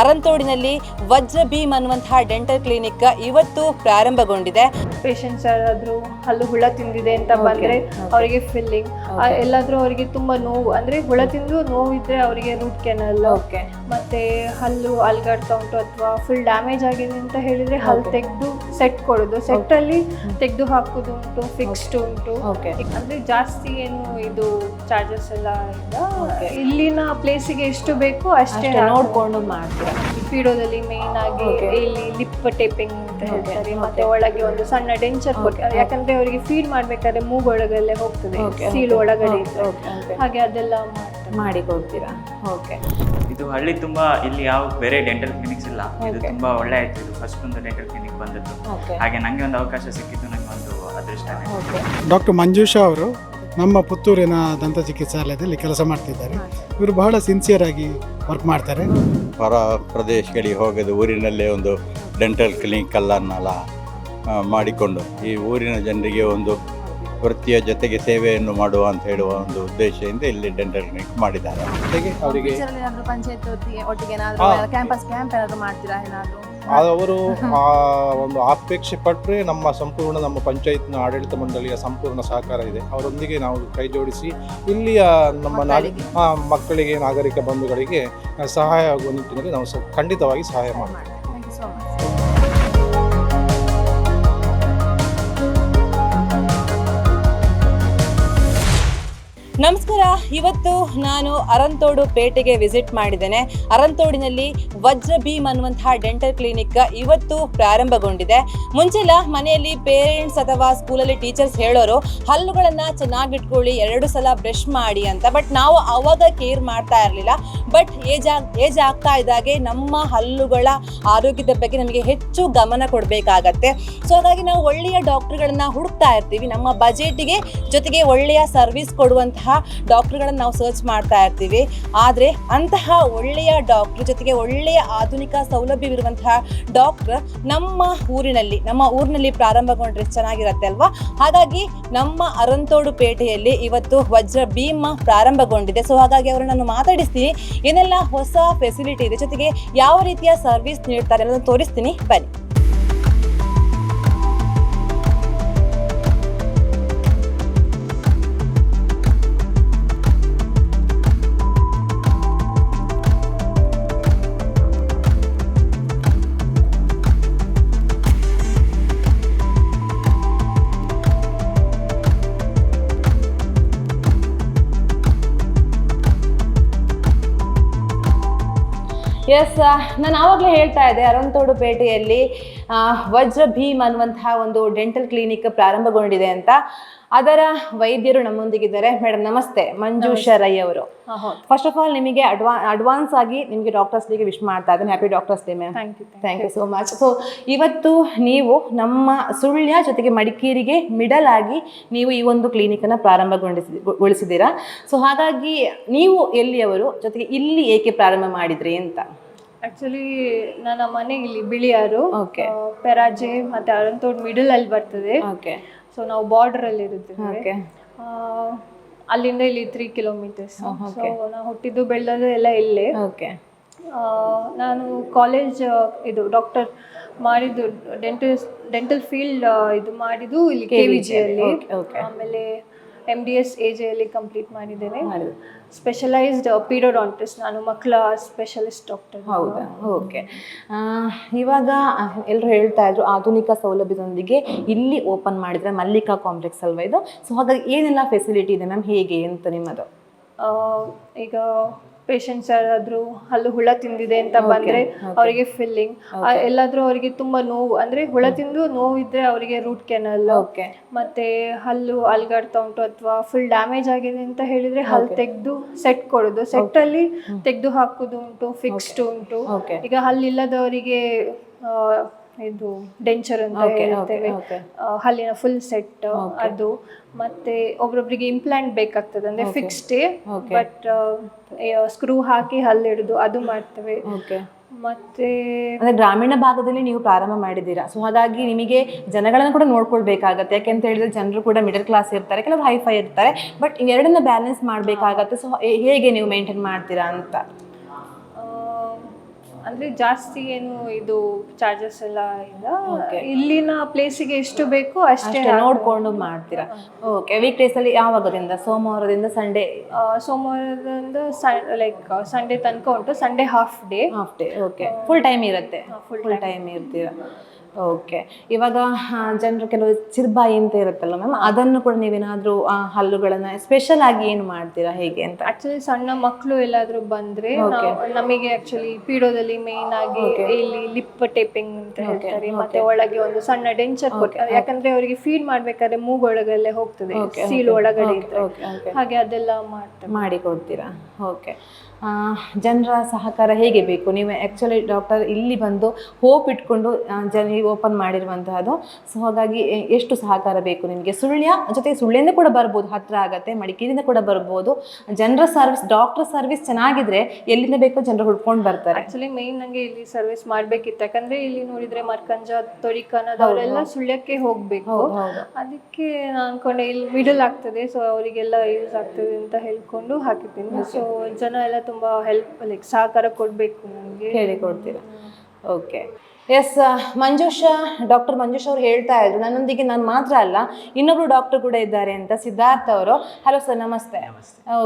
ಅರಂತೋಡಿನಲ್ಲಿ ವಜ್ರ ಭೀಮ್ ಅನ್ನುವಂತಹ dental clinic ಇವತ್ತು ಪ್ರಾರಂಭಗೊಂಡಿದೆ. ಪೇಷಂಟ್ಸ್ ಯಾರಾದ್ರೂ ಹಲ್ಲು ಹುಳ ತಿಂದಿದೆ ಅಂತ ಬಂದ್ರೆ ಅವರಿಗೆ ಫಿಲ್ಲಿಂಗ್ ಎಲ್ಲಾದ್ರೂ ಅವರಿಗೆ ತುಂಬಾ ನೋವು ಅಂದ್ರೆ ಹುಳ ತಿಂದು ನೋವಿದ್ರೆ ಅವರಿಗೆ ರೂಟ್ ಕೆನಲ್ ಓಕೆ ಮತ್ತೆ ಹಲ್ಲು ಅಲ್ಗಾಡ್ತಾ ಉಂಟು ಅಥವಾ ಫುಲ್ ಡ್ಯಾಮೇಜ್ ಆಗಿದೆ ಅಂತ ಹೇಳಿದ್ರೆ ಹಲ್ಲು ತೆಗೆದು ಸೆಟ್ ಕೊಡೋದು. ಸೆಟ್ ಅಲ್ಲಿ ತೆಗೆದು ಹಾಕುದು ಉಂಟು ಫಿಕ್ಸ್ಡ್ ಉಂಟು. ಅಂದರೆ ಜಾಸ್ತಿ ಏನು ಇದು ಚಾರ್ಜಸ್ ಎಲ್ಲ ಇಲ್ಲ. ಇಲ್ಲಿನ ಪ್ಲೇಸಿಗೆ ಎಷ್ಟು ಬೇಕು ಅಷ್ಟೇ ನೋಡಿಕೊಂಡು ಮಾಡ್ತೀರಾ? ಪೀಡೋದಲ್ಲಿ ಮೇನ್ ಆಗಿ ಇಲ್ಲಿ ಲಿಪ್ ಟೇಪಿಂಗ್ ಅಂತ ಹೇಳ್ತಾರೆ. ಮತ್ತೆ ಒಳಗೆ ಒಂದು ಸಣ್ಣ ಡೆಂಚರ್ ಕೊಟ್ಟು ಯಾಕಂದ್ರೆ ಅವರಿಗೆ ಫೀಡ್ ಮಾಡ್ಬೇಕಾದ್ರೆ ಮೂಗೊಳಗಲ್ಲೇ ಹೋಗ್ತದೆ. ಸೀಳು ಒಳಗಡೆ ಹಾಗೆ ಅದೆಲ್ಲ ಮಾಡಿ ಕೊಡ್ತೀರಾ? ಓಕೆ ಇದು ಹಳ್ಳಿ ತುಂಬಾ ಇಲ್ಲಿ ಯಾವ ಬೇರೆ ಡೆಂಟಲ್ ಕ್ಲಿನಿಕ್ಸ್ ಇಲ್ಲ. ಇದು ತುಂಬಾ ಒಳ್ಳೆ ಆಯ್ತು. ಇದು ಫಸ್ಟ್ ಒಂದು ಡೆಂಟಲ್ ಕ್ಲಿನಿಕ್ ಬಂದದ್ದು. ಹಾಗೆ ನಂಗೆ ಒಂದು ಅವಕಾಶ ಸಿಕ್ಕಿದ್ದು ನಂಗೆ ಒಂದು ಅದೃಷ್ಟ ಡಾಕ್ಟರ್ ಮಂಜುಷಾ ಅವರು ನಮ್ಮ ಪುತ್ತೂರಿನ ದಂತ ಚಿಕಿತ್ಸಾಲಯದಲ್ಲಿ ಕೆಲಸ ಮಾಡ್ತಿದ್ದಾರೆ. ಇವರು ಬಹಳ ಸಿನ್ಸಿಯರ್ ಆಗಿ ವರ್ಕ್ ಮಾಡ್ತಾರೆ. ಹೊರ ಪ್ರದೇಶಗಳಿಗೆ ಹೋಗದೆ ಊರಿನಲ್ಲೇ ಒಂದು ಡೆಂಟಲ್ ಕ್ಲಿನಿಕಲ್ಲನ್ನೆಲ್ಲ ಮಾಡಿಕೊಂಡು ಈ ಊರಿನ ಜನರಿಗೆ ಒಂದು ವೃತ್ತಿಯ ಜೊತೆಗೆ ಸೇವೆಯನ್ನು ಮಾಡುವ ಅಂತ ಹೇಳುವ ಒಂದು ಉದ್ದೇಶದಿಂದ ಇಲ್ಲಿ ಡೆಂಟಲ್ ಕ್ಲಿನಿಕ್ ಮಾಡಿದ್ದಾರೆ. ಜೊತೆಗೆ ಅವರಿಗೆ ಒಟ್ಟಿಗೆ ಒಟ್ಟಿಗೆ ಕ್ಯಾಂಪಸ್ ಕ್ಯಾಂಪ್ ಏನಾದರೂ ಮಾಡ್ತೀರಾ ಏನಾದ್ರು? ಅವರು ಆ ಒಂದು ಅಪೇಕ್ಷೆ ಪಟ್ಟರೆ ನಮ್ಮ ಸಂಪೂರ್ಣ ನಮ್ಮ ಪಂಚಾಯತ್ನ ಆಡಳಿತ ಮಂಡಳಿಯ ಸಂಪೂರ್ಣ ಸಹಕಾರ ಇದೆ. ಅವರೊಂದಿಗೆ ನಾವು ಕೈ ಜೋಡಿಸಿ ಇಲ್ಲಿಯ ನಮ್ಮ ನಾಗ ಮಕ್ಕಳಿಗೆ. ನಾಗರಿಕ ಬಂಧುಗಳಿಗೆ ಸಹಾಯ ಆಗುವ ನಿಟ್ಟಿನಲ್ಲಿ ನಾವು ಖಂಡಿತವಾಗಿ ಸಹಾಯ ಮಾಡ್ತೀವಿ. ನಮಸ್ಕಾರ. ಇವತ್ತು ನಾನು ಅರಂತೋಡು ಪೇಟೆಗೆ ವಿಸಿಟ್ ಮಾಡಿದ್ದೇನೆ. ಅರಂತೋಡಿನಲ್ಲಿ ವಜ್ರ ಭೀಮ್ ಅನ್ನುವಂತಹ ಡೆಂಟಲ್ ಕ್ಲಿನಿಕ್ ಇವತ್ತು ಪ್ರಾರಂಭಗೊಂಡಿದೆ. ಮುಂಚೆಲ್ಲ ಮನೆಯಲ್ಲಿ ಪೇರೆಂಟ್ಸ್ ಅಥವಾ ಸ್ಕೂಲಲ್ಲಿ ಟೀಚರ್ಸ್ ಹೇಳೋರು, ಹಲ್ಲುಗಳನ್ನು ಚೆನ್ನಾಗಿಟ್ಕೊಳ್ಳಿ, ಎರಡು ಸಲ ಬ್ರಷ್ ಮಾಡಿ ಅಂತ. ಬಟ್ ನಾವು ಅವಾಗ ಕೇರ್ ಮಾಡ್ತಾ ಇರಲಿಲ್ಲ. ಬಟ್ ಏಜ್ ಏಜ್ ಆಗ್ತಾ ಇದ್ದಾಗೆ ನಮ್ಮ ಹಲ್ಲುಗಳ ಆರೋಗ್ಯದ ಬಗ್ಗೆ ನಮಗೆ ಹೆಚ್ಚು ಗಮನ ಕೊಡಬೇಕಾಗತ್ತೆ. ಸೊ ಹಾಗಾಗಿ ನಾವು ಒಳ್ಳೆಯ ಡಾಕ್ಟರ್ಗಳನ್ನ ಹುಡುಕ್ತಾ ಇರ್ತೀವಿ. ನಮ್ಮ ಬಜೆಟ್ಗೆ ಜೊತೆಗೆ ಒಳ್ಳೆಯ ಸರ್ವಿಸ್ ಕೊಡುವಂತಹ ಡಾಕ್ಟರ್ಗಳನ್ನು ನಾವು ಸರ್ಚ್ ಮಾಡ್ತಾ ಇರ್ತೀವಿ. ಆದರೆ ಅಂತಹ ಒಳ್ಳೆಯ ಡಾಕ್ಟರ್ ಜೊತೆಗೆ ಒಳ್ಳೆಯ ಆಧುನಿಕ ಸೌಲಭ್ಯವಿರುವಂತಹ ಡಾಕ್ಟರ್ ನಮ್ಮ ಊರಿನಲ್ಲಿ ನಮ್ಮ ಊರಿನಲ್ಲಿ ಪ್ರಾರಂಭಗೊಂಡ್ರೆ ಚೆನ್ನಾಗಿರುತ್ತೆ ಅಲ್ವಾ? ಹಾಗಾಗಿ ನಮ್ಮ ಅರಂತೋಡು ಪೇಟೆಯಲ್ಲಿ ಇವತ್ತು ವಜ್ರ ಭೀಮ ಪ್ರಾರಂಭಗೊಂಡಿದೆ. ಸೊ ಹಾಗಾಗಿ ಅವರನ್ನು ನಾನು ಮಾತಾಡಿಸ್ತೀನಿ. ಏನೆಲ್ಲ ಹೊಸ ಫೆಸಿಲಿಟಿ ಇದೆ, ಜೊತೆಗೆ ಯಾವ ರೀತಿಯ ಸರ್ವಿಸ್ ನೀಡ್ತಾರೆ ಅನ್ನೋದನ್ನು ತೋರಿಸ್ತೀನಿ. ಬನ್ನಿ. ಎಸ್ ನಾನು ಆವಾಗಲೇ ಹೇಳ್ತಾ ಇದ್ದೆ ಅರಂತೋಡು ಪೇಟೆಯಲ್ಲಿ ವಜ್ರ ಭೀಮ್ ಅನ್ನುವಂತಹ ಒಂದು ಡೆಂಟಲ್ ಕ್ಲಿನಿಕ್ ಪ್ರಾರಂಭಗೊಂಡಿದೆ ಅಂತ. ಅದರ ವೈದ್ಯರು ನಮ್ಮೊಂದಿಗಿದ್ದಾರೆ. ಮೇಡಮ್ ನಮಸ್ತೆ. ಮಂಜುಷಾ ರೈ ಅವರು. ಫಸ್ಟ್ ಆಫ್ ಆಲ್ ನಿಮಗೆ ಅಡ್ವಾ ಅಡ್ವಾನ್ಸ್ ಆಗಿ ನಿಮಗೆ ಡಾಕ್ಟರ್ಸ್ ಡೇಗೆ ವಿಶ್ ಮಾಡ್ತಾ ಇದ್ದೀನಿ. Happy doctors day ma'am thank you so much so ಇವತ್ತು ನೀವು ನಮ್ಮ ಸುಳ್ಯ ಜೊತೆಗೆ ಮಡಿಕೇರಿಗೆ ಮಿಡಲ್ ಆಗಿ ನೀವು ಈ ಒಂದು ಕ್ಲಿನಿಕನ್ನು ಪ್ರಾರಂಭಗೊಂಡಿಸಿ ಗೊಳಿಸಿದ್ದೀರಾ? ಸೊ ಹಾಗಾಗಿ ನೀವು ಎಲ್ಲಿಯವರು ಜೊತೆಗೆ ಇಲ್ಲಿ ಏಕೆ ಪ್ರಾರಂಭ ಮಾಡಿದ್ರಿ ಅಂತ? ಆಕ್ಚುಲಿ ನನ್ನ ಮನೆ ಇಲ್ಲಿ ಬಿಳಿಯಾರು. ಪೆರಾಜೆ ಮತ್ತೆ ಅರಂತೋಡ್ ಮಿಡಲ್ ಅಲ್ಲಿ ಬರ್ತದೆ. ಓಕೆ ಸೊ ನಾವು ಬಾರ್ಡರ್ ಅಲ್ಲಿ ಇರುತ್ತೇವೆ. ಅಲ್ಲಿಂದ ಇಲ್ಲಿ ತ್ರೀ ಕಿಲೋಮೀಟರ್ಸ್ ಸೊ ನಾವು ಹುಟ್ಟಿದ್ದು ಬೆಳೆದದ್ದು ಎಲ್ಲ ಇಲ್ಲೇ. ಓಕೆ ನಾನು ಕಾಲೇಜ್ ಇದು ಡಾಕ್ಟರ್ ಮಾಡಿದ್ದು ಡೆಂಟಲ್ ಡೆಂಟಲ್ ಫೀಲ್ಡ್ ಇದು ಮಾಡಿದ್ದು ಇಲ್ಲಿ ಕೆ ವಿ ಜಿಯಲ್ಲಿ. ಆಮೇಲೆ ಎಂ ಡಿ ಎಸ್ ಎ ಜೆಯಲ್ಲಿ ಕಂಪ್ಲೀಟ್ ಮಾಡಿದ್ದೇನೆ. ಸ್ಪೆಷಲೈಸ್ಡ್ ಪೀಡೋಡಾಂಟಿಸ್ಟ್ ನಾನು ಮಕ್ಕಳ ಸ್ಪೆಷಲಿಸ್ಟ್ ಡಾಕ್ಟರ್ ಹೌದಾ? ಓಕೆ ಇವಾಗ ಎಲ್ಲರೂ ಹೇಳ್ತಾ ಇದ್ರು ಆಧುನಿಕ ಸೌಲಭ್ಯದೊಂದಿಗೆ ಇಲ್ಲಿ ಓಪನ್ ಮಾಡಿದ್ರೆ ಮಲ್ಲಿಕಾ ಕಾಂಪ್ಲೆಕ್ಸ್ ಅಲ್ವಾ ಇದು? ಸೊ ಹಾಗಾಗಿ ಏನೆಲ್ಲ ಫೆಸಿಲಿಟಿ ಇದೆ ಮ್ಯಾಮ್ ಹೇಗೆ ಅಂತ ನಿಮ್ಮದು? ಈಗ ಪೇಷಂಟ್ಸ್ ಯಾರಾದರೂ ಅಲ್ಲಿ ಹುಳ ತಿಂದಿದೆ ಅಂತ ಬಂದ್ರೆ ಅವರಿಗೆ ಫಿಲ್ಲಿಂಗ್ ಎಲ್ಲಾದ್ರೂ ಅವರಿಗೆ ತುಂಬಾ ನೋವು ಅಂದ್ರೆ ಹುಳ ತಿಂದು ನೋವಿದ್ರೆ ಅವರಿಗೆ ರೂಟ್ ಕೆನಲ್ ಓಕೆ ಮತ್ತೆ ಹಲ್ಲು ಅಲ್ಗಾಡ್ತಾ ಉಂಟು ಅಥವಾ ಫುಲ್ ಡ್ಯಾಮೇಜ್ ಆಗಿದೆ ಅಂತ ಹೇಳಿದ್ರೆ ಹಲ್ಲು ತೆಗೆದು ಸೆಟ್ ಕೊಡೋದು. ಸೆಟ್ ಅಲ್ಲಿ ತೆಗೆದು ಹಾಕುದು ಉಂಟು ಫಿಕ್ಸ್ಡ್ ಉಂಟು. ಈಗ ಹಲ್ಲಿಲ್ಲದವರಿಗೆ ಇದು ಡೆಂಚರ್ ಅಂತ Okay, ಹೇಳ್ತೇವೆ. okay. ಆ, ಹಲ್ಲಿನ ಫುಲ್ ಸೆಟ್ ಅದು. ಮತ್ತೆ ಒಬ್ರೊಬ್ರಿಗೆ ಇಂಪ್ಲಾಂಟ್ ಬೇಕಾಗ್ತದೆ ಅಂದ್ರೆ ಫಿಕ್ಸ್ಡ್ ಬಟ್ ಸ್ಕ್ರೂ ಹಾಕಿ ಹಲ್ಲು ಹಿಡಿದು ಅದು ಮಾಡ್ತೇವೆ. ಓಕೆ ಮತ್ತೆ ಅಂದ್ರೆ ಗ್ರಾಮೀಣ ಭಾಗದಲ್ಲಿ ನೀವು ಪ್ರಾರಂಭ ಮಾಡಿದ್ದೀರಾ? ಸೊ ಹಾಗಾಗಿ ನಿಮಗೆ ಜನಗಳನ್ನ ಕೂಡ ನೋಡ್ಕೊಳ್ಬೇಕಾಗತ್ತೆ. ಯಾಕೆಂತ ಹೇಳಿದ್ರೆ ಜನರು ಕೂಡ ಮಿಡಲ್ ಕ್ಲಾಸ್ ಇರ್ತಾರೆ ಕೆಲವರು ಹೈಫೈ ಇರ್ತಾರೆ ಬಟ್ ಎರಡನ್ನ ಬ್ಯಾಲೆನ್ಸ್ ಮಾಡ್ಬೇಕಾಗತ್ತೆ. ಸೊ ಹೇಗೆ ನೀವು ಮೇಂಟೈನ್ ಮಾಡ್ತೀರಾ ಅಂತ? ಅಂದ್ರೆ ಜಾಸ್ತಿ ಏನು ಇದು ಚಾರ್ಜಸ್ ಎಲ್ಲ ಇಲ್ಲ. ಇಲ್ಲಿನ ಪ್ಲೇಸಿಗೆ ಎಷ್ಟು ಬೇಕು ಅಷ್ಟೇ ನೋಡ್ಕೊಂಡು ಮಾಡ್ತೀರಾ? ಓಕೆ ವೀಕ್ ಡೇಸ್ ಅಲ್ಲಿ ಯಾವಾಗದಿಂದ? ಸೋಮವಾರದಿಂದ ಸಂಡೇ ಸೋಮವಾರದಿಂದ ಲೈಕ್ ಸಂಡೇ ತನಕ ಉಂಟು. Sunday half day half day okay full time ಇರುತ್ತೆ. ಫುಲ್ ಟೈಮ್ ಇರ್ತೀರಾ? ಓಕೆ ಇವಾಗ ಜನರು ಕೆಲವು ಚಿರ್ಬಾಯಿ ಅಂತ ಇರುತ್ತಲ್ಲ ಮ್ಯಾಮ್ ಅದನ್ನು ಕೂಡ ನೀವೇನಾದರೂ ಹಲ್ಲುಗಳನ್ನ ಸ್ಪೆಷಲ್ ಆಗಿ ಏನು ಮಾಡ್ತೀರಾ? ಹೇಗೆ ಅಂತ? ಆಕ್ಚುಲಿ ಸಣ್ಣ ಮಕ್ಕಳು ಎಲ್ಲಾದ್ರೂ ಬಂದ್ರೆ ನಮಗೆ ಆಕ್ಚುಲಿ ಪೀಡೋದಲ್ಲಿ ಮೇನ್ ಆಗಿ ಇಲ್ಲಿ ಲಿಪ್ ಟೇಪಿಂಗ್ ಅಂತ ಹೇಳ್ತಾರೆ. ಮತ್ತೆ ಒಳಗೆ ಒಂದು ಸಣ್ಣ ಡೆಂಚರ್ ಕೊಡ್ತಾರೆ ಯಾಕಂದ್ರೆ ಅವರಿಗೆ ಫೀಡ್ ಮಾಡ್ಬೇಕಾದ್ರೆ ಮೂಗೊಳಗಲ್ಲೇ ಹೋಗ್ತದೆ ಸೀಲ್ ಒಳಗಡೆ ಹಾಗೆ ಅದೆಲ್ಲ ಮಾಡ್ತಾರೆ ಮಾಡಿ ಕೊಡ್ತೀರಾ? ಓಕೆ ಜನರ ಸಹಕಾರ ಹೇಗೆ ಬೇಕು? ನೀವು ಆ್ಯಕ್ಚುಲಿ ಡಾಕ್ಟರ್ ಇಲ್ಲಿ ಬಂದು ಹೋಪ್ ಇಟ್ಕೊಂಡು ಜನ ಓಪನ್ ಮಾಡಿರುವಂತಹದ್ದು. ಸೊ ಹಾಗಾಗಿ ಎಷ್ಟು ಸಹಕಾರ ಬೇಕು ನಿಮಗೆ? ಸುಳ್ಯ ಜೊತೆಗೆ ಸುಳ್ಳಿಂದ ಕೂಡ ಬರ್ಬೋದು ಹತ್ತಿರ ಆಗುತ್ತೆ ಮಡಿಕೇರಿಯಿಂದ ಕೂಡ ಬರ್ಬೋದು. ಜನರ ಸರ್ವಿಸ್ ಡಾಕ್ಟರ್ ಸರ್ವಿಸ್ ಚೆನ್ನಾಗಿದ್ರೆ ಎಲ್ಲಿಂದ ಬೇಕೋ ಜನರು ಹುಡ್ಕೊಂಡು ಬರ್ತಾರೆ. ಆ್ಯಕ್ಚುಲಿ ಮೇನ್ ನನಗೆ ಇಲ್ಲಿ ಸರ್ವಿಸ್ ಮಾಡಬೇಕಿತ್ತು. ಯಾಕಂದ್ರೆ ಇಲ್ಲಿ ನೋಡಿದ್ರೆ ಮರ್ಕಂಜ ತೊರಿಕನದ ಅವರೆಲ್ಲ ಸುಳ್ಯಕ್ಕೆ ಹೋಗಬೇಕು. ಅದಕ್ಕೆ ನಾನು ಅನ್ಕೊಂಡೆ ಇಲ್ಲಿ ಮಿಡಲ್ ಆಗ್ತದೆ. ಸೊ ಅವರಿಗೆಲ್ಲ ಯೂಸ್ ಆಗ್ತದೆ ಅಂತ ಹೇಳ್ಕೊಂಡು ಹಾಕಿದ್ದೀನಿ. ಸೊ ಜನ ಎಲ್ಲ ತುಂಬಾ ಹೆಲ್ಪ್ ಲೈಕ್ ಸಹಕಾರ ಕೊಡ್ಬೇಕು ನನಗೆ ಹೇಳಿಕೊಡ್ತೀರಾ. Okay yes Manjusha doctor Manjush ಅವ್ರು ಹೇಳ್ತಾ ಇದ್ರು ನನ್ನೊಂದಿಗೆ ನಾನು ಮಾತ್ರ ಅಲ್ಲ ಇನ್ನೊಬ್ರು ಡಾಕ್ಟರ್ ಕೂಡ ಇದ್ದಾರೆ ಅಂತ ಸಿದ್ಧಾರ್ಥ ಅವರು. ಹಲೋ ಸರ್ ನಮಸ್ತೆ.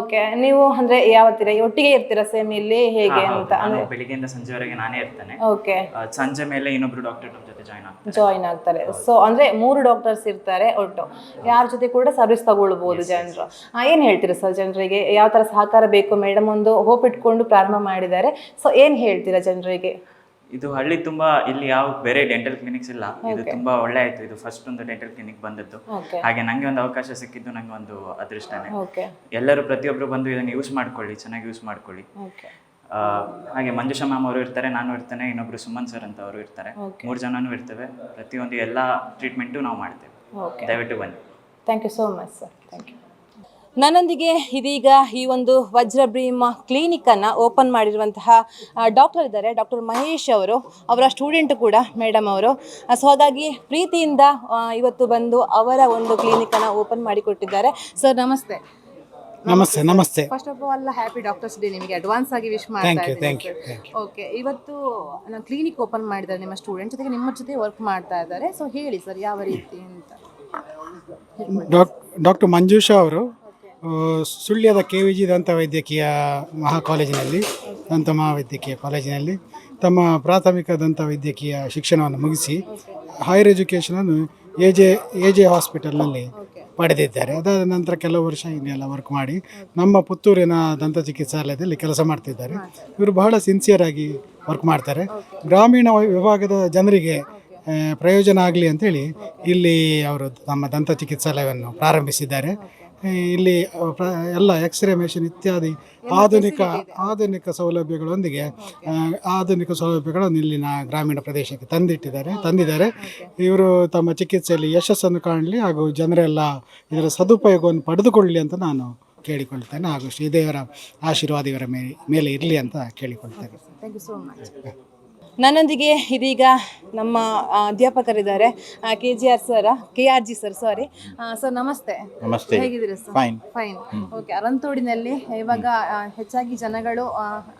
ಓಕೆ ನೀವು ಅಂದ್ರೆ ಯಾವತ್ತಿರ ಒಟ್ಟಿಗೆ ಇರ್ತೀರಾ ಸೇಮ್ ಇಲ್ಲಿ ಹೇಗೆ. ಅಂತ? ಬೆಳಿಗ್ಗೆಯಿಂದ ಸಂಜೆವರೆಗೆ ನಾನೇ ಇರ್ತೇನೆ. ಓಕೆ ಸಂಜೆ ಮೇಲೆ ಇನ್ನೊಬ್ರು ಡಾಕ್ಟರ್ ನಮ್ಮ ಜೊತೆ ಜಾಯ್ನ್ ಆಗ್ತಾರೆ. ಜಾಯಿನ್ ಆಗ್ತಾರೆ. ಸೊ ಅಂದ್ರೆ ಮೂರು ಡಾಕ್ಟರ್ಸ್ ಇರ್ತಾರೆ ಒಟ್ಟು. ಯಾರ ಜೊತೆ ಕೂಡ ಸರ್ವಿಸ್ ತಗೊಳ್ಬಹುದು ಜನರು. ಏನ್ ಹೇಳ್ತೀರಾ ಸರ್ ಜನರಿಗೆ? ಯಾವ ತರ ಸಹಕಾರ ಬೇಕು? ಮೇಡಮ್ ಒಂದು ಹೋಪ್ ಇಟ್ಕೊಂಡು ಪ್ರಾರಂಭ ಮಾಡಿದ್ದಾರೆ. ಸೊ ಏನ್ ಹೇಳ್ತೀರಾ ಜನರಿಗೆ? ಇದು ಹಳ್ಳಿ ತುಂಬಾ ಇಲ್ಲಿ ಯಾವ ಬೇರೆ ಡೆಂಟಲ್ ಕ್ಲಿನಿಕ್ಸ್ ಇಲ್ಲ. ಇದು ತುಂಬಾ ಒಳ್ಳೆ ಆಯ್ತು. ಇದು ಫಸ್ಟ್ ಒಂದು ಡೆಂಟಲ್ ಕ್ಲಿನಿಕ್ ಬಂದದ್ದು. ಹಾಗೆ ನಂಗೆ ಒಂದು ಅವಕಾಶ ಸಿಕ್ಕಿದ್ದು ನಂಗೆ ಒಂದು ಅದೃಷ್ಟನೇ. ಎಲ್ಲರೂ ಪ್ರತಿಯೊಬ್ಬರು ಬಂದು ಇದನ್ನ ಯೂಸ್ ಮಾಡ್ಕೊಳ್ಳಿ ಚೆನ್ನಾಗಿ ಯೂಸ್ ಮಾಡ್ಕೊಳ್ಳಿ. ಹಾಗೆ ಮಂಜುಷಾ ಮ್ಯಾಮ್ ಅವರು ಇರ್ತಾರೆ ನಾನು ಇರ್ತೇನೆ ಇನ್ನೊಬ್ರು ಸುಮನ್ ಸರ್ ಅಂತ ಅವರು ಇರ್ತಾರೆ. ಮೂರು ಜನನು ಇರ್ತೇವೆ. ಪ್ರತಿಯೊಂದು ಎಲ್ಲ ಟ್ರೀಟ್ಮೆಂಟು ನಾವು ಮಾಡ್ತೇವೆ. ದಯವಿಟ್ಟು ಬನ್ನಿ. Thank you so much sir thank you ನನ್ನೊಂದಿಗೆ ಇದೀಗ ಈ ಒಂದು ವಜ್ರಬ್ರೀಮ್ ಕ್ಲಿನಿಕ್ಕನ್ನು ಓಪನ್ ಮಾಡಿರುವಂತಹ ಡಾಕ್ಟರ್ ಇದ್ದಾರೆ. ಡಾಕ್ಟರ್ ಮಹೇಶ್ ಅವರು ಅವರ ಸ್ಟೂಡೆಂಟ್ ಕೂಡ ಮೇಡಮ್ ಅವರು. ಸೊ ಹಾಗಾಗಿ ಪ್ರೀತಿಯಿಂದ ಇವತ್ತು ಬಂದು ಅವರ ಒಂದು ಕ್ಲಿನಿಕ್ ಅನ್ನು ಓಪನ್ ಮಾಡಿಕೊಟ್ಟಿದ್ದಾರೆ. ಸರ್ ನಮಸ್ತೆ. ನಮಸ್ತೆ ನಮಸ್ತೆ. First of all happy doctors day ನಿಮಗೆ ಅಡ್ವಾನ್ಸ್ ಆಗಿ ವಿಶ್ ಮಾಡ್ತಾ ಯು ಥ್ಯಾಂಕ್ ಯು ಇದ್ದೀನಿ ಥ್ಯಾಂಕ್ ಯು ಓಕೆ ಇವತ್ತು ಕ್ಲಿನಿಕ್ ಓಪನ್ ಮಾಡಿದ್ದಾರೆ ನಿಮ್ಮ ಸ್ಟೂಡೆಂಟ್ ಜೊತೆಗೆ ನಿಮ್ಮ ಜೊತೆ ವರ್ಕ್ ಮಾಡ್ತಾ ಇದ್ದಾರೆ. ಸೊ ಹೇಳಿ ಸರ್ ಯಾವ ರೀತಿ ಅಂತ. ಡಾಕ್ ಡಾಕ್ಟರ್ ಮಂಜುಷಾ ಅವರು ಸುಳ್ಯದ ಕೆ ವಿ ಜಿ ದಂತ ವೈದ್ಯಕೀಯ ಮಹಾ ಕಾಲೇಜಿನಲ್ಲಿ ದಂತ ಮಹಾವೈದ್ಯಕೀಯ ಕಾಲೇಜಿನಲ್ಲಿ ತಮ್ಮ ಪ್ರಾಥಮಿಕ ದಂತ ವೈದ್ಯಕೀಯ ಶಿಕ್ಷಣವನ್ನು ಮುಗಿಸಿ ಹೈಯರ್ ಎಜುಕೇಷನನ್ನು ಎ ಜೆ ಎ ಜೆ ಹಾಸ್ಪಿಟಲ್ನಲ್ಲಿ ಪಡೆದಿದ್ದಾರೆ. ಅದಾದ ನಂತರ ಕೆಲವು ವರ್ಷ ಇನ್ನೆಲ್ಲ ವರ್ಕ್ ಮಾಡಿ ನಮ್ಮ ಪುತ್ತೂರಿನ ದಂತ ಚಿಕಿತ್ಸಾಲಯದಲ್ಲಿ ಕೆಲಸ ಮಾಡ್ತಿದ್ದಾರೆ. ಇವರು ಬಹಳ ಸಿನ್ಸಿಯರ್ ಆಗಿ ವರ್ಕ್ ಮಾಡ್ತಾರೆ. ಗ್ರಾಮೀಣ ವಿಭಾಗದ ಜನರಿಗೆ ಪ್ರಯೋಜನ ಆಗಲಿ ಅಂತೇಳಿ ಇಲ್ಲಿ ಅವರು ನಮ್ಮ ದಂತ ಚಿಕಿತ್ಸಾಲಯವನ್ನು ಪ್ರಾರಂಭಿಸಿದ್ದಾರೆ. ಇಲ್ಲಿ ಪ್ರ- ಎಲ್ಲ ಎಕ್ಸ್ರೇ ಮೆಷಿನ್ ಇತ್ಯಾದಿ ಆಧುನಿಕ ಆಧುನಿಕ ಸೌಲಭ್ಯಗಳೊಂದಿಗೆ ಆಧುನಿಕ ಸೌಲಭ್ಯಗಳನ್ನು ಇಲ್ಲಿನ ಗ್ರಾಮೀಣ ಪ್ರದೇಶಕ್ಕೆ ತಂದಿಟ್ಟಿದ್ದಾರೆ ತಂದಿದ್ದಾರೆ. ಇವರು ತಮ್ಮ ಚಿಕಿತ್ಸೆಯಲ್ಲಿ ಯಶಸ್ಸನ್ನು ಕಾಣಲಿ ಹಾಗೂ ಜನರೆಲ್ಲ ಇದರ ಸದುಪಯೋಗವನ್ನು ಪಡೆದುಕೊಳ್ಳಲಿ ಅಂತ ನಾನು ಕೇಳಿಕೊಳ್ತೇನೆ ಹಾಗೂ ಶ್ರೀದೇವರ ಆಶೀರ್ವಾದ ಇವರ ಮೇಲೆ ಮೇಲೆ ಇರಲಿ ಅಂತ ಕೇಳಿಕೊಳ್ತೇನೆ. ಥ್ಯಾಂಕ್ ಯು ಸೋ ಮಚ್ ನನ್ನೊಂದಿಗೆ ಇದೀಗ ನಮ್ಮ ಅಧ್ಯಾಪಕರಿದ್ದಾರೆ K G R sir K R G sir sorry sir ನಮಸ್ತೆ. ನಮಸ್ತೆ. ಹೇಗಿದ್ದೀರಾ ಸರ್? ಫೈನ್ ಫೈನ್ ಓಕೆ ಅರಂತೋಡಿನಲ್ಲಿ ಇವಾಗ ಹೆಚ್ಚಾಗಿ ಜನಗಳು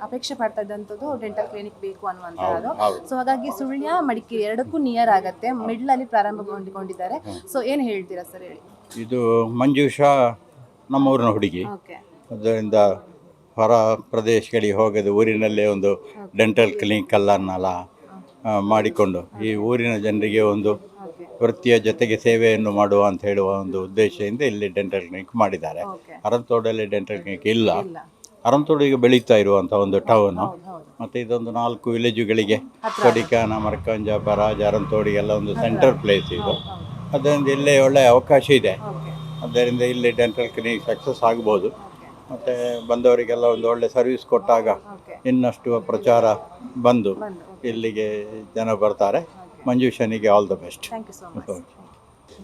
ಅಪೇಕ್ಷೆ ಪಡ್ತಾ ಇದ್ದಂಥದ್ದು ಡೆಂಟಲ್ ಕ್ಲಿನಿಕ್ ಬೇಕು ಅನ್ನುವಂಥದ್ದು. ಸೊ ಹಾಗಾಗಿ ಸುಳ್ಯ ಮಡಿಕೇರಿ ಎರಡಕ್ಕೂ ನಿಯರ್ ಆಗುತ್ತೆ. ಮಿಡ್ಲ್ ಅಲ್ಲಿ ಪ್ರಾರಂಭಗೊಂಡಿದ್ದಾರೆ ಸೊ ಏನು ಹೇಳ್ತೀರಾ ಸರ್ ಹೇಳಿ? ಇದು ಮಂಜುಷಾ ನಮ್ಮೂರಿನ ಹುಡುಗಿ. ಓಕೆ ಅದರಿಂದ ಹೊರ ಪ್ರದೇಶಗಳಿಗೆ ಹೋಗದೆ ಊರಿನಲ್ಲೇ ಒಂದು ಡೆಂಟಲ್ ಕ್ಲಿನಿಕ್ ಅಲ್ಲನ್ನೆಲ್ಲ ಮಾಡಿಕೊಂಡು ಈ ಊರಿನ ಜನರಿಗೆ ಒಂದು ವೃತ್ತಿಯ ಜೊತೆಗೆ ಸೇವೆಯನ್ನು ಮಾಡುವ ಅಂತ ಹೇಳುವ ಒಂದು ಉದ್ದೇಶದಿಂದ ಇಲ್ಲಿ ಡೆಂಟಲ್ ಕ್ಲಿನಿಕ್ ಮಾಡಿದ್ದಾರೆ. ಅರಂತೋಡಲ್ಲಿ ಡೆಂಟಲ್ ಕ್ಲಿನಿಕ್ ಇಲ್ಲ. ಅರಂತೋಡು ಈಗ ಬೆಳೀತಾ ಇರುವಂಥ ಒಂದು ಟೌನು ಮತ್ತು ಇದೊಂದು ನಾಲ್ಕು ವಿಲೇಜುಗಳಿಗೆ ಕೊಡಿಕಾನ ಮರ್ಕಂಜ ಬರಾಜ್ ಅರಂತೋಡಿ ಎಲ್ಲ ಒಂದು ಸೆಂಟರ್ ಪ್ಲೇಸ್ ಇದು. ಅದರಿಂದ ಇಲ್ಲೇ ಒಳ್ಳೆಯ ಅವಕಾಶ ಇದೆ. ಆದ್ದರಿಂದ ಇಲ್ಲಿ ಡೆಂಟಲ್ ಕ್ಲಿನಿಕ್ ಸಕ್ಸಸ್ ಆಗ್ಬೋದು. ಮತ್ತು ಬಂದವರಿಗೆಲ್ಲ ಒಂದು ಒಳ್ಳೆ ಸರ್ವಿಸ್ ಕೊಟ್ಟಾಗ ಇನ್ನಷ್ಟು ಪ್ರಚಾರ ಬಂದು ಇಲ್ಲಿಗೆ ಜನ ಬರ್ತಾರೆ. ಮಂಜುಷನಿಗೆ ಆಲ್ ದ ಬೆಸ್ಟ್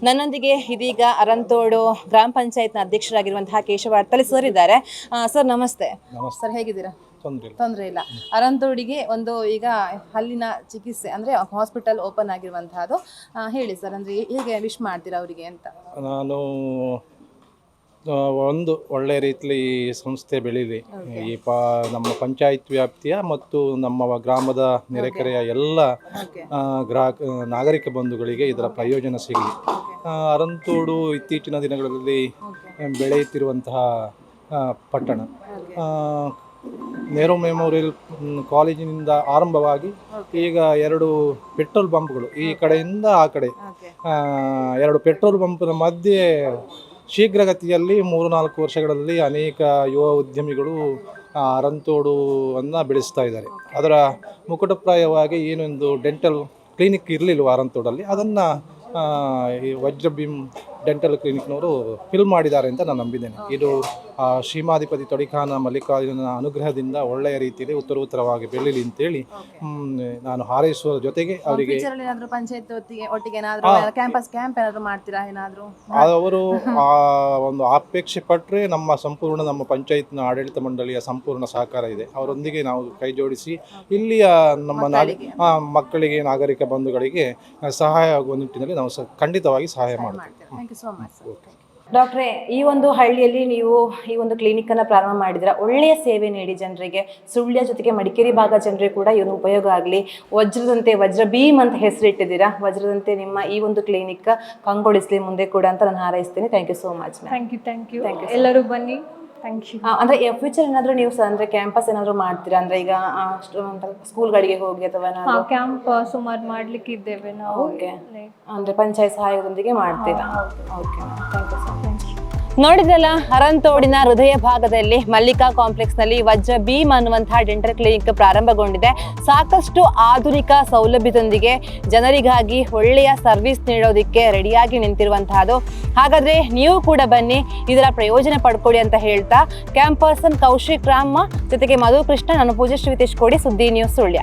ನನ್ನೊಂದಿಗೆ ಇದೀಗ ಅರಂತೋಡು ಗ್ರಾಮ ಪಂಚಾಯತ್ನ ಅಧ್ಯಕ್ಷರಾಗಿರುವಂತಹ ಕೇಶವ ಅಡ್ತಲೆ ಸರ್ ಇದ್ದಾರೆ ಸರ್ ನಮಸ್ತೆ. ಸರ್ ಹೇಗಿದ್ದೀರಾ? ತೊಂದರೆ ಇಲ್ಲ. ತೊಂದರೆ ಇಲ್ಲ. ಅರಂತೋಡಿಗೆ ಒಂದು ಈಗ ಹಲ್ಲಿನ ಚಿಕಿತ್ಸೆ ಅಂದ್ರೆ ಹಾಸ್ಪಿಟಲ್ ಓಪನ್ ಆಗಿರುವಂತಹದ್ದು. ಹೇಳಿ ಸರ್ ಅಂದ್ರೆ ಹೇಗೆ ವಿಶ್ ಮಾಡ್ತೀರಾ ಅವರಿಗೆ ಅಂತ? ನಾನು ಒಂದು ಒಳ್ಳೆ ರೀತಿಲಿ ಈ ಸಂಸ್ಥೆ ಬೆಳೀಲಿ. ಈ ಪ ನಮ್ಮ ಪಂಚಾಯತ್ ವ್ಯಾಪ್ತಿಯ ಮತ್ತು ನಮ್ಮ ಗ್ರಾಮದ ನೆರೆಕೆರೆಯ ಎಲ್ಲ ಆ, ಗ್ರಾಹಕ ನಾಗರಿಕ ಬಂಧುಗಳಿಗೆ ಇದರ ಪ್ರಯೋಜನ ಸಿಗಲಿ. ಆ, ಅರಂತೋಡು ಇತ್ತೀಚಿನ ದಿನಗಳಲ್ಲಿ ಬೆಳೆಯುತ್ತಿರುವಂತಹ ಆ, ಪಟ್ಟಣ. ಆ, ನೆಹರು ಮೆಮೋರಿಯಲ್ ಮ್, ಕಾಲೇಜಿನಿಂದ ಆರಂಭವಾಗಿ ಈಗ ಎರಡು ಪೆಟ್ರೋಲ್ ಬಂಪ್ಗಳು ಈ ಕಡೆಯಿಂದ ಆ ಕಡೆ. ಆ, ಎರಡು ಪೆಟ್ರೋಲ್ ಬಂಪ್ನ ಮಧ್ಯೆ ಶೀಘ್ರಗತಿಯಲ್ಲಿ ಮೂರು ನಾಲ್ಕು ವರ್ಷಗಳಲ್ಲಿ ಅನೇಕ ಯುವ ಉದ್ಯಮಿಗಳು ಆ, ಅರಂತೋಡುವನ್ನು ಬೆಳೆಸ್ತಾ ಇದ್ದಾರೆ. ಅದರ ಮುಕುಟಪ್ರಾಯವಾಗಿ ಏನೊಂದು ಡೆಂಟಲ್ ಕ್ಲಿನಿಕ್ ಇರಲಿಲ್ವ ಅರಂತೋಡಲ್ಲಿ? ಅದನ್ನು ಈ ವಜ್ರ ಭೀಮ್ ಡೆಂಟಲ್ ಕ್ಲಿನಿಕ್ನವರು ಫಿಲ್ ಮಾಡಿದ್ದಾರೆ ಅಂತ ನಾನು ನಂಬಿದ್ದೇನೆ. ಇದು ಶ್ರೀಮಾಧಿಪತಿ ತೊಡಿಖಾನ ಮಲ್ಲಿಕಾರ್ಜುನ ಅನುಗ್ರಹದಿಂದ ಒಳ್ಳೆಯ ರೀತಿಯಲ್ಲಿ ಉತ್ತರ ಉತ್ತರವಾಗಿ ಬೆಳೀಲಿ ಅಂತೇಳಿ ನಾನು ಹಾರೈಸುವ ಜೊತೆಗೆ ಅವರಿಗೆ ಫ್ಯೂಚರ್ ಅಲ್ಲಿ ಪಂಚಾಯತ್ ಒಟ್ಟಿಗೆ ಒಟ್ಟಿಗೆ ಏನಾದ್ರು ಕ್ಯಾಂಪಸ್ ಕ್ಯಾಂಪ್ ಏನಾದ್ರು ಮಾಡ್ತೀರಾ ಏನಾದ್ರು? ಅವರು ಆ ಒಂದು ಅಪೇಕ್ಷೆ ಪಟ್ಟರೆ ನಮ್ಮ ಸಂಪೂರ್ಣ ನಮ್ಮ ಪಂಚಾಯತ್ನ ಆಡಳಿತ ಮಂಡಳಿಯ ಸಂಪೂರ್ಣ ಸಹಕಾರ ಇದೆ. ಅವರೊಂದಿಗೆ ನಾವು ಕೈ ಜೋಡಿಸಿ ಇಲ್ಲಿಯ ನಮ್ಮ ಮಕ್ಕಳಿಗೆ. ನಾಗರಿಕ ಬಂಧುಗಳಿಗೆ ಸಹಾಯ ಆಗುವ ನಿಟ್ಟಿನಲ್ಲಿ ನಾವು ಖಂಡಿತವಾಗಿ ಸಹಾಯ ಮಾಡ್ತೀವಿ. Thank you so much sir ಡಾಕ್ಟ್ರೆ ಈ ಒಂದು ಹಳ್ಳಿಯಲ್ಲಿ ನೀವು ಈ ಒಂದು ಕ್ಲಿನಿಕ್ ಅನ್ನ ಪ್ರಾರಂಭ ಮಾಡಿದ್ರೆ ಒಳ್ಳೆಯ ಸೇವೆ ನೀಡಿ ಜನರಿಗೆ. ಸುಳ್ಯ ಜೊತೆಗೆ ಮಡಿಕೇರಿ ಭಾಗ ಜನರಿಗೆ ಕೂಡ ಇವನು ಉಪಯೋಗ ಆಗಲಿ. ವಜ್ರದಂತೆ ವಜ್ರ ಭೀಮ್ ಅಂತ ಹೆಸರಿಟ್ಟಿದ್ದೀರಾ? ವಜ್ರದಂತೆ ನಿಮ್ಮ ಈ ಒಂದು ಕ್ಲಿನಿಕ್ ಕಂಗೊಳಿಸಲಿ ಮುಂದೆ ಕೂಡ ಅಂತ ನಾನು ಹಾರೈಸ್ತೀನಿ. Thank you so much thank you thank you ಎಲ್ಲರೂ ಬನ್ನಿ. ಥ್ಯಾಂಕ್ ಯು ಅಂದ್ರೆ ಫ್ಯೂಚರ್ ಏನಾದರೂ ನೀವು ಅಂದ್ರೆ ಕ್ಯಾಂಪಸ್ ಏನಾದ್ರು ಮಾಡ್ತೀರಾ? ಅಂದ್ರೆ ಈಗ ಸ್ಕೂಲ್ಗಳಿಗೆ ಹೋಗಿ ಅಥವಾ ನಾವು ಏನಾದ್ರು? ಕ್ಯಾಂಪ್ ಸುಮಾರು ಮಾಡ್ಲಿಕ್ಕೆ ಇದ್ದೇವೆ ನಾವು. Like, ಅಂದ್ರೆ ಪಂಚಾಯತ್ ಸಹಾಯದೊಂದಿಗೆ ಮಾಡ್ತೀರಾ? Okay thank you sir thank much ನೋಡಿದ್ರಲ್ಲ, ಅರಂತೋಡಿನ ಹೃದಯ ಭಾಗದಲ್ಲಿ ಮಲ್ಲಿಕಾ ಕಾಂಪ್ಲೆಕ್ಸ್ನಲ್ಲಿ ವಜ್ರ ಭೀಮ್ ಅನ್ನುವಂತಹ ಡೆಂಟಲ್ ಕ್ಲಿನಿಕ್ ಪ್ರಾರಂಭಗೊಂಡಿದೆ. ಸಾಕಷ್ಟು ಆಧುನಿಕ ಸೌಲಭ್ಯದೊಂದಿಗೆ ಜನರಿಗಾಗಿ ಒಳ್ಳೆಯ ಸರ್ವಿಸ್ ನೀಡೋದಕ್ಕೆ ರೆಡಿಯಾಗಿ ನಿಂತಿರುವಂತಹದ್ದು ಹಾಗಾದ್ರೆ ನೀವು ಕೂಡ ಬನ್ನಿ, ಇದರ ಪ್ರಯೋಜನ ಪಡ್ಕೊಳ್ಳಿ ಅಂತ ಹೇಳ್ತಾ ಕ್ಯಾಂಪರ್ಸನ್ ಕೌಶಿಕ್ ರಾಮ, ಜೊತೆಗೆ ಮಧು ಕೃಷ್ಣ ನಾನು ಪೂಜೆ ಶ್ರೀತೇಶ್ ಕೋಡಿ ಸುದ್ದಿ ನ್ಯೂಸ್ ಸುಳ್ಯ.